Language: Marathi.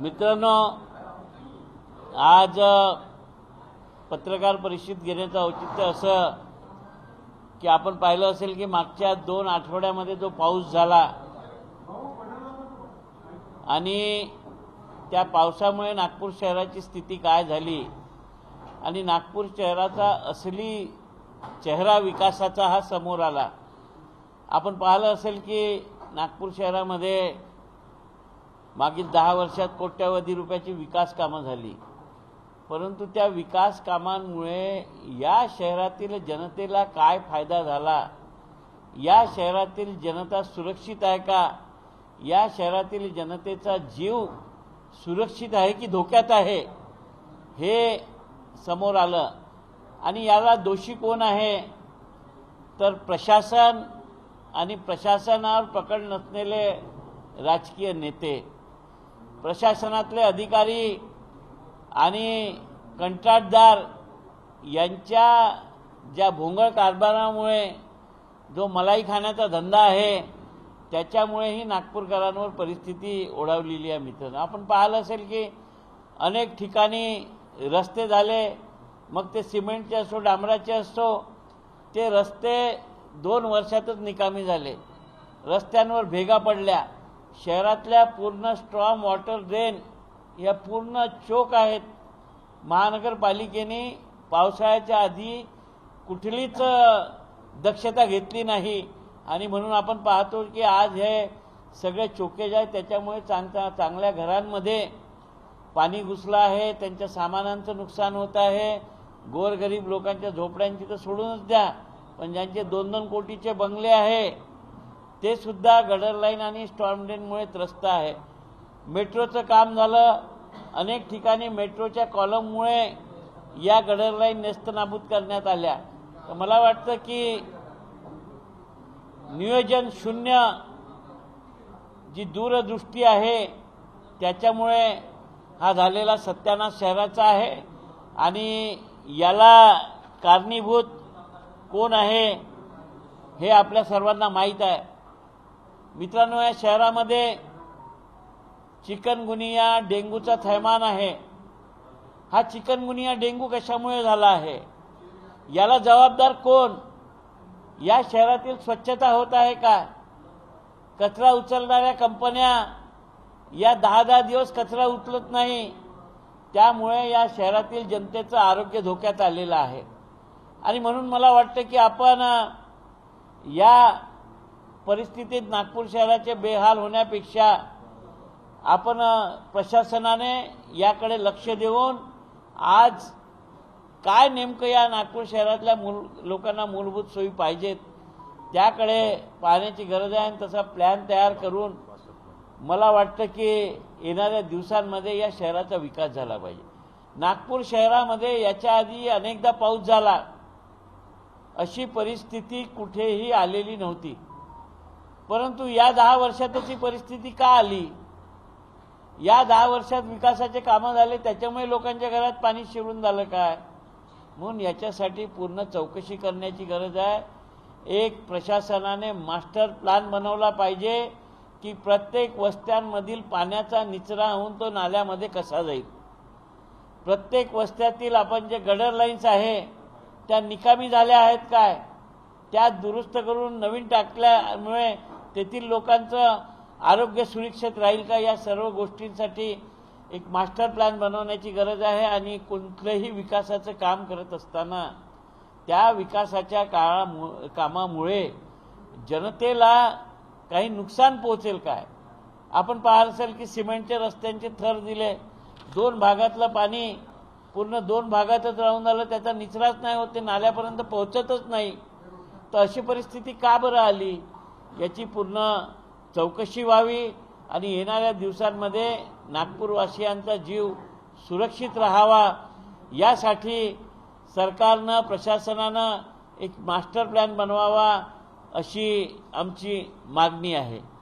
मित्रांनो आज पत्रकार परिषद घेण्याचं औचित्य असं की आपण पाहिलं असेल की मागच्या दोन आठवड्यामध्ये जो पाऊस झाला आणि त्या पावसामुळे नागपूर शहराची स्थिती काय झाली आणि नागपूर शहराचा असली चेहरा विकासाचा हा समोर आला. आपण पाहिलं असेल की नागपूर शहरामध्ये मागील दहा वर्षात कोट्यावधी रुपयाची विकास कामं झाली. परंतु त्या विकास कामांमुळे या शहरातील जनतेला काय फायदा झाला? या शहरातील जनता सुरक्षित आहे का? या शहरातील जनतेचा जीव सुरक्षित आहे की धोक्यात आहे? हे समोर आलं. आणि याला दोषी कोण आहे? तर प्रशासन आणि प्रशासनावर पकड नसलेले राजकीय नेते. प्रशासनातले अधिकारी आणि कंत्राटदार यांच्या ज्या भोंगळ कारभारामुळे जो मलाई खाण्याचा धंदा आहे त्याच्यामुळेही नागपूरकरांवर परिस्थिती ओढावलेली आहे मित्रांनो. आपण पाहिलं असेल की अनेक ठिकाणी रस्ते झाले मग ते सिमेंटचे असो डांबराचे असो ते रस्ते दोन वर्षातच निकामी झाले. रस्त्यांवर भेगा पडल्या. शहरातल्या पूर्ण स्ट्रॉम वॉटर ड्रेन या पूर्ण चोक आहेत. महानगरपालिकेने पावसाळ्याच्या आधी कुठलीच दक्षता घेतली नाही. आणि म्हणून आपण पाहतो की आज हे सगळे चोकेज आहे आहेत. त्याच्यामुळे चांगल्या चांगल्या घरांमध्ये पाणी घुसलं आहे. त्यांच्या सामानांचं नुकसान होत आहे. गोरगरीब लोकांच्या झोपड्यांची तर सोडूनच द्या. पण ज्यांचे दोन दोन कोटीचे बंगले आहे ते सुद्धा गडर लाईन आणि स्टॉर्म ड्रेनमुळे त्रस्त आहे. मेट्रोचं काम झालं. अनेक ठिकाणी मेट्रोच्या कॉलममुळे या गडर लाईन नेस्तनाबूत करण्यात आल्या. तर मला वाटतं की नियोजन शून्य जी दूरदृष्टी आहे त्याच्यामुळे हा झालेला सत्यानाश शहराचा आहे. आणि याला कारणीभूत कोण आहे हे आपल्या सर्वांना माहीत आहे. मित्रांनो या शहरामध्ये चिकनगुनिया डेंगूचा थैमान आहे. हा चिकनगुनिया डेंगू कशामुळे झाला आहे? याला जबाबदार कोण? या शहरातील स्वच्छता होत आहे का? कचरा उचलणाऱ्या कंपन्या या दहा दहा दिवस कचरा उचलत नाही. त्यामुळे या शहरातील जनतेचं आरोग्य धोक्यात आलेलं आहे. आणि म्हणून मला वाटतं की आपण या परिस्थितीत नागपूर शहराचे बेहाल होण्यापेक्षा आपण प्रशासनाने याकडे लक्ष देऊन आज काय नेमकं या नागपूर शहरातल्या मूल लोकांना मूलभूत सोयी पाहिजेत त्याकडे पाहण्याची गरज आहे आणि तसा प्लॅन तयार करून मला वाटतं की येणाऱ्या दिवसांमध्ये या शहराचा विकास झाला पाहिजे. नागपूर शहरामध्ये याच्या आधी अनेकदा पाऊस झाला अशी परिस्थिती कुठेही आलेली नव्हती. परंतु या दहा वर्षातच ही परिस्थिती का आली? या दहा वर्षात विकासाचे कामं झाले त्याच्यामुळे लोकांच्या घरात पाणी शिरून झालं काय? म्हणून याच्यासाठी पूर्ण चौकशी करण्याची गरज आहे. एक प्रशासनाने मास्टर प्लॅन बनवला पाहिजे की प्रत्येक वस्त्यांमधील पाण्याचा निचरा होऊन तो नाल्यामध्ये कसा जाईल. प्रत्येक वस्त्यातील आपण जे गडर लाईन्स आहे त्या निकामी झाल्या आहेत काय? त्या दुरुस्त करून नवीन टाकल्यामुळे तेथील लोकांचं आरोग्य सुरक्षित राहील का? या सर्व गोष्टींसाठी एक मास्टर प्लॅन बनवण्याची गरज आहे आणि कोणतंही विकासाचं काम करत असताना त्या विकासाच्या काळामु कामामुळे जनतेला काही नुकसान पोहोचेल काय? आपण पाहत असेल की सिमेंटच्या रस्त्यांचे थर दिले. दोन भागातलं पाणी पूर्ण दोन भागातच राहून आलं. त्याचा निचराच नाही होत. ते नाल्यापर्यंत पोहोचतच नाही. तर अशी परिस्थिती का बरं आली? याची पूर्ण चौकशी व्हावी आणि येणाऱ्या दिवसांमध्ये नागपूरवासियांचा जीव सुरक्षित राहावा. यासाठी सरकारनं प्रशासनानं एक मास्टर प्लॅन बनवावा अशी आमची मागणी आहे.